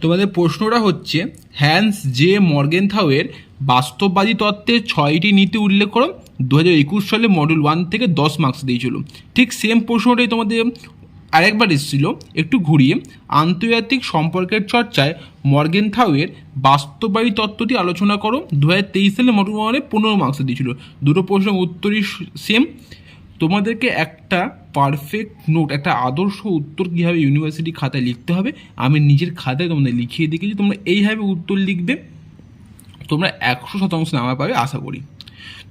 তোমাদের প্রশ্নটা হচ্ছে, হ্যান্স জে মর্গেনথাওয়ের বাস্তববাদী তত্ত্বের ছয়টি নীতি উল্লেখ করো দু হাজার একুশ সালে মডেল ওয়ান থেকে দশ মার্কস দিয়েছিল। ঠিক সেম প্রশ্নটাই তোমাদের আরেকবার এসেছিল, একটু ঘুরিয়ে। আন্তর্জাতিক সম্পর্কের চর্চায় মর্গেন মর্গেনথাওয়ের বাস্তববাদী তত্ত্বটি আলোচনা করো দু হাজার তেইশ সালে ওয়ানে পনেরো মার্কস দিয়েছিল। দুটো প্রশ্নের উত্তরই সেম তোমাদেরকে একটা পারফেক্ট নোট একটা আদর্শ উত্তর কীভাবে ইউনিভার্সিটি খাতায় লিখতে হবে, আমি নিজের খাতায় তোমাদের লিখিয়ে দেখেছি, তোমরা এইভাবে উত্তর লিখবে, তোমরা একশো শতাংশ নাম্বার পাবে, আশা করি।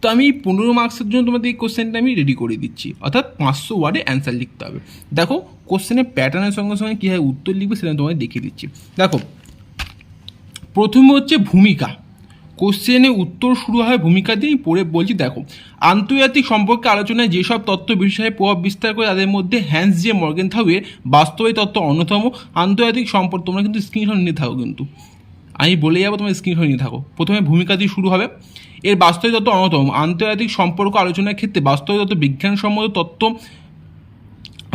তো আমি পনেরো মার্কসের জন্য তোমাদের এই কোশ্চেনটা আমি রেডি করে দিচ্ছি, অর্থাৎ পাঁচশো ওয়ার্ডে অ্যান্সার লিখতে হবে। দেখো কোশ্চেনের প্যাটার্নের সঙ্গে সঙ্গে কীভাবে উত্তর লিখবে সেটা তোমাদের দেখিয়ে দিচ্ছি। দেখো, প্রথমে হচ্ছে ভূমিকা। কোশ্চেনে উত্তর শুরু হয় ভূমিকা দিয়েই পড়ে বলছি, দেখো। আন্তর্জাতিক সম্পর্কে আলোচনায় যেসব তত্ত্ব বিষয়ে প্রভাব বিস্তার করে তাদের মধ্যে হ্যান্স জে মর্গেন থাউয়ের বাস্তবিক তত্ত্ব অন্যতম, আন্তর্জাতিক সম্পর্ক তোমরা কিন্তু স্ক্রিনশট নিয়ে থাকো কিন্তু। আমি বলে যাব, তোমার স্ক্রিনশট নিয়ে থাকো। প্রথমে ভূমিকা দিয়ে শুরু হবে। এর বাস্তবিক তত্ত্ব অন্যতম। আন্তর্জাতিক সম্পর্ক আলোচনার ক্ষেত্রে বাস্তবিক তত্ত্ব বিজ্ঞানসম্মত তত্ত্ব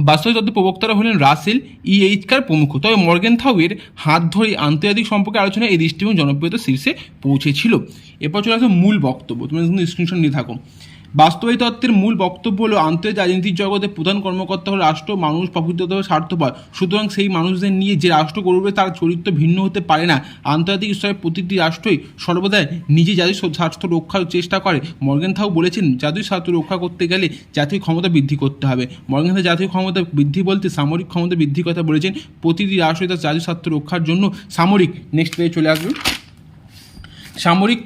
তত্ত্ব প্রবক্তারা হলেন রাসেল ই এইচকার প্রমুখ। তবে মর্গেন থাউয়ের হাত ধরে আন্তর্জাতিক সম্পর্কে আলোচনায় এই দৃষ্টিভঙ্গি জনপ্রিয়তা শীর্ষে পৌঁছেছিল। এরপর চলে আসে মূল বক্তব্য। তুমি স্ক্রিনশট নিয়ে থাকো। বাস্তবিক তত্ত্বের মূল বক্তব্য হলো, আন্তর্জাতিক রাজনীতির জগতে প্রধান কর্মকর্তা হলো রাষ্ট্র, মানুষ প্রকৃতভাবে স্বার্থপর। সুতরাং সেই মানুষদের নিয়ে যে রাষ্ট্র গড়বে, তার চরিত্র ভিন্ন হতে পারে না। আন্তর্জাতিক স্তরে প্রতিটি রাষ্ট্রই সর্বদাই নিজে জাতির স্বার্থ রক্ষার চেষ্টা করে। মর্গেন থাউ বলেছেন, জাতীয় স্বার্থ রক্ষা করতে গেলে জাতীয় ক্ষমতা বৃদ্ধি করতে হবে। মর্গেন থাউ জাতীয় ক্ষমতা বৃদ্ধি বলতে সামরিক ক্ষমতা বৃদ্ধির কথা বলেছেন। প্রতিটি রাষ্ট্রই তার জাতীয় স্বার্থ রক্ষার জন্য সামরিক নেক্সট পেয়ে চলে আসবে। সামরিক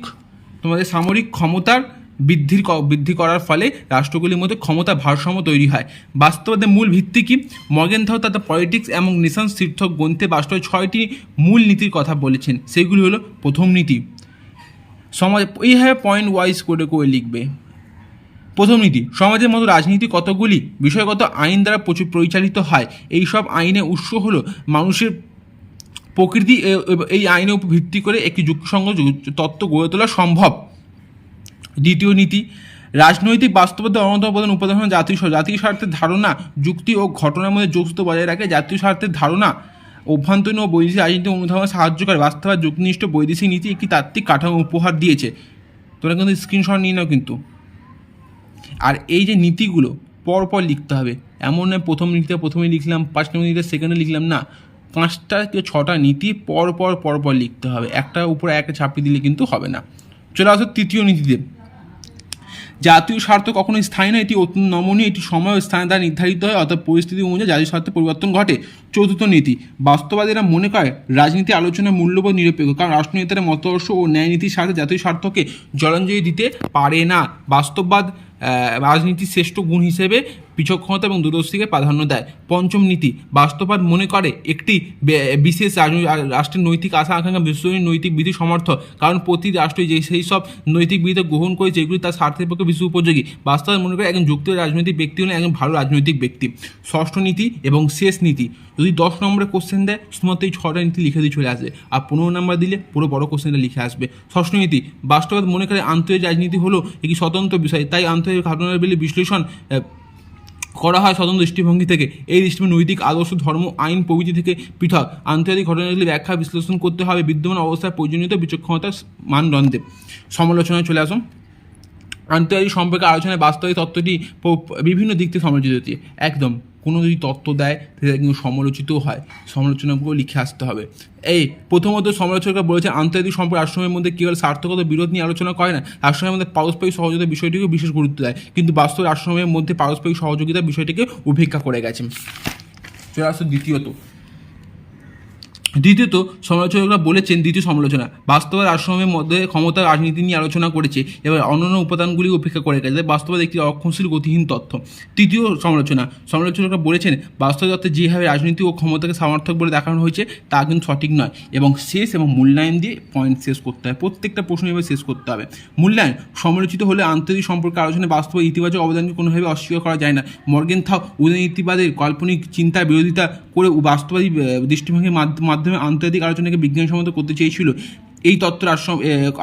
তোমাদের সামরিক ক্ষমতার বৃদ্ধির বৃদ্ধি করার ফলে রাষ্ট্রগুলির মধ্যে ক্ষমতা ভারসাম্য তৈরি হয়। বাস্তবতার মূল ভিত্তি কি? মর্গেনথাও তাদের পলিটিক্স এবং নিশান তীর্থক গ্রন্থে বাস্তবে ছয়টি মূল নীতির কথা বলেছেন। সেগুলি হলো, প্রথম নীতি, সমাজ এইভাবে পয়েন্ট ওয়াইজ করে করে লিখবে। প্রথম নীতি, সমাজের মতো রাজনীতি কতগুলি বিষয়গত আইন দ্বারা প্রচুর পরিচালিত হয়? এই সব আইনের উৎস হলো মানুষের প্রকৃতি এই আইনের উপর ভিত্তি করে একটি যুক্তিসঙ্গত তত্ত্ব গড়ে তোলা সম্ভব। দ্বিতীয় নীতি, রাজনৈতিক বাস্তবতা অন্যতম প্রধান উপাদান হল জাতীয়। জাতীয় স্বার্থের ধারণা, যুক্তি ও ঘটনার মধ্যে যোগসূত্র বজায় রাখে। জাতীয় স্বার্থের ধারণা, অভ্যন্তরীণ ও বৈদেশিক রাজনীতি অনুধাবনে সাহায্য করে। বাস্তবে যুক্তিনিষ্ঠ বৈদেশিক নীতি একটি তাত্ত্বিক কাঠামো উপহার দিয়েছে। তোমরা কিন্তু স্ক্রিনশট নিয়ে নাও কিন্তু। আর এই যে নীতিগুলো পর পর লিখতে হবে। এমন নয়, প্রথম নীতিতে প্রথমে লিখলাম পাঁচ নম্বর নীতিতে সেকেন্ডে লিখলাম, না। পাঁচটা কি ছটা নীতি পর পর পর পর লিখতে হবে। একটা উপরে একটা ছাপিয়ে দিলে কিন্তু হবে না। চলে আসো তৃতীয় নীতিতে। জাতীয় স্বার্থ কখনো স্থায়ী নয়, এটি নমনীয়, এটি সময় ও স্থানে দ্বারা নির্ধারিত হয়, অর্থাৎ পরিস্থিতি অনুযায়ী জাতীয় স্বার্থে পরিবর্তন ঘটে। চতুর্থ নীতি বাস্তবাদীরা মনে করে রাজনীতি আলোচনায় মূল্যবোধ নিরপেক্ষ, কারণ রাষ্ট্রনেতারা মতাদর্শ ও ন্যায় নীতির সাথে জাতীয় স্বার্থকে জলাঞ্জলি দিতে পারে না। বাস্তববাদ রাজনীতির শ্রেষ্ঠ গুণ হিসেবে বিচক্ষণতা এবং দূরদর্শীকে প্রাধান্য দেয়। পঞ্চম নীতি, বাস্তববাদ মনে করে একটি বিশেষ রাষ্ট্রের নৈতিক আশা, আকাঙ্ক্ষা, বিশ্বজনীন নৈতিক বিধি সমর্থ কারণ প্রতি রাষ্ট্রই যে সেই সব নৈতিক বিধি গ্রহণ করে, যেগুলি তার স্বার্থের পক্ষে বিশ্ব উপযোগী। বাস্তবে মনে করে একজন যুক্ত রাজনৈতিক ব্যক্তি হলেন একজন ভালো রাজনৈতিক ব্যক্তি। ষষ্ঠ নীতি এবং শেষ নীতি, যদি দশ নম্বরে কোশ্চেন দেয়, শুধুমাত্র এই ছটা নীতি লিখে দিয়ে চলে আসবে। আর পনেরো নম্বর দিলে পুরো বড় কোশ্চেনটা লিখে আসবে। ষষ্ঠ নীতি বাস্তবাদ মনে করে আন্তর্জাতিক রাজনীতি হলো একটি স্বতন্ত্র বিষয়, তাই আন্তর্জাতিক ঘটনার বেলে বিশ্লেষণ করা হয় স্বতন্ত্র দৃষ্টিভঙ্গি থেকে। এই দৃষ্টিভঙ্গি নৈতিক আদর্শ, ধর্ম, আইন প্রভৃতি থেকে পৃথক। আন্তর্জাতিক ঘটনাগুলি ব্যাখ্যা, বিশ্লেষণ করতে হবে। বিদ্যমান অবস্থায় প্রয়োজনীয়তা, বিচক্ষণতার মানদণ্ডে। সমালোচনায় চলে আসুন। আন্তর্জাতিক সম্পর্কে আলোচনায় বাস্তবিক তত্ত্বটি বিভিন্ন দিক থেকে সমালোচিত একদম। কোনো যদি তত্ত্ব দেয় সেটা কিন্তু সমালোচিতও হয়। সমালোচনাগুলো লিখে আসতে হবে। এই প্রথমত সমালোচকরা বলেছে আন্তর্জাতিক সম্পর্ক আশ্রমের মধ্যে কেবল সার্থকতা বিরোধ নিয়ে আলোচনা করে না। আশ্রমের মধ্যে পারস্পরিক সহযোগিতা বিষয়টিকে বিশেষ গুরুত্ব দেয়। কিন্তু বাস্তব আশ্রমের মধ্যে পারস্পরিক সহযোগিতা বিষয়টিকে উপেক্ষা করে গেছে। চলে আসো দ্বিতীয়ত। দ্বিতীয়ত, সমালোচকরা বলেছেন, দ্বিতীয় সমালোচনা বাস্তবে আশ্রমের মধ্যে ক্ষমতা রাজনীতি নিয়ে আলোচনা করেছে, এবার অন্যান্য উপাদানগুলি উপেক্ষা করে গেছে বাস্তবে একটি রক্ষণশীল গতিহীন তথ্য তৃতীয় সমালোচনা, সমালোচকরা বলেছেন, বাস্তব তত্ত্বে যেভাবে রাজনীতি ও ক্ষমতাকে সমর্থক বলে দেখানো হয়েছে, তা কিন্তু সঠিক নয় এবং শেষ এবং মূল্যায়ন দিয়ে পয়েন্ট শেষ করতে হবে, প্রত্যেকটা প্রশ্ন এবার শেষ করতে হবে। মূল্যায়ন, সমালোচিত হলে আন্তর্জাতিক সম্পর্কে আলোচনায় বাস্তব ইতিবাচক অবদানকে কোনোভাবে অস্বীকার করা যায় না। মর্গেন থাও উদয়নীতিবাদের কাল্পনিক চিন্তার বিরোধিতা করে বাস্তবাদী দৃষ্টিভঙ্গির মাধ্য- মাধ্যমে আন্তর্জাতিক আলোচনাকে বিজ্ঞানসম্মত করতে চেয়েছিল। এই তত্ত্বের আশ্রম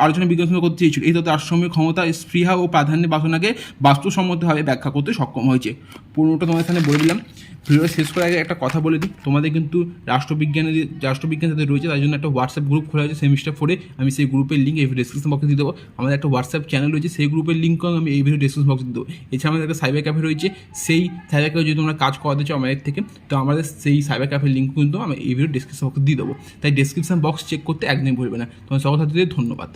আলোচনা বিজ্ঞানসম্মত করতে চেয়েছিল। এই তত্ত্বের আশ্রমের ক্ষমতা, স্পৃহা ও প্রাধান্যের বাসনাকে বাস্তুসম্মতভাবে ব্যাখ্যা করতে সক্ষম হয়েছে। পুরোটা তোমার এখানে বলে দিলাম। ভিডিও শেষ করার আগে একটা কথা বলে দিই। তোমাদের কিন্তু রাষ্ট্রবিজ্ঞানের রাষ্ট্রবিজ্ঞান যাদের রয়েছে, তার জন্য একটা হোয়াটসঅ্যাপ গ্রুপ খোলা হয়েছে সেমিস্টার ফোরে আমি সেই গ্রুপের লিঙ্ক এই ডিসক্রিপশন বক্সে দিয়ে দেবো। আমাদের একটা হোয়াটসঅ্যাপ চ্যানেল রয়েছে, সেই গ্রুপের লিঙ্কও আমি এই ভিডিও ডিসক্রিপশন বক্সে দিয়ে দেবো। এছাড়া আমাদের একটা সাইবার ক্যাফে রয়েছে, সেই সাইবার ক্যাফে যদি তোমরা কাজ করাতে চাও আমাদের থেকে, তো আমাদের সেই সাইবার ক্যাফের লিঙ্ক কিন্তু আমি এই ভিডিও ডিসক্রিপশন বক্সে দিয়ে দেবো। তাই ডিসক্রিপশন বক্স চেক করতে একদমই ভুলবে না। তোমার সকল ছাত্রীদের ধন্যবাদ।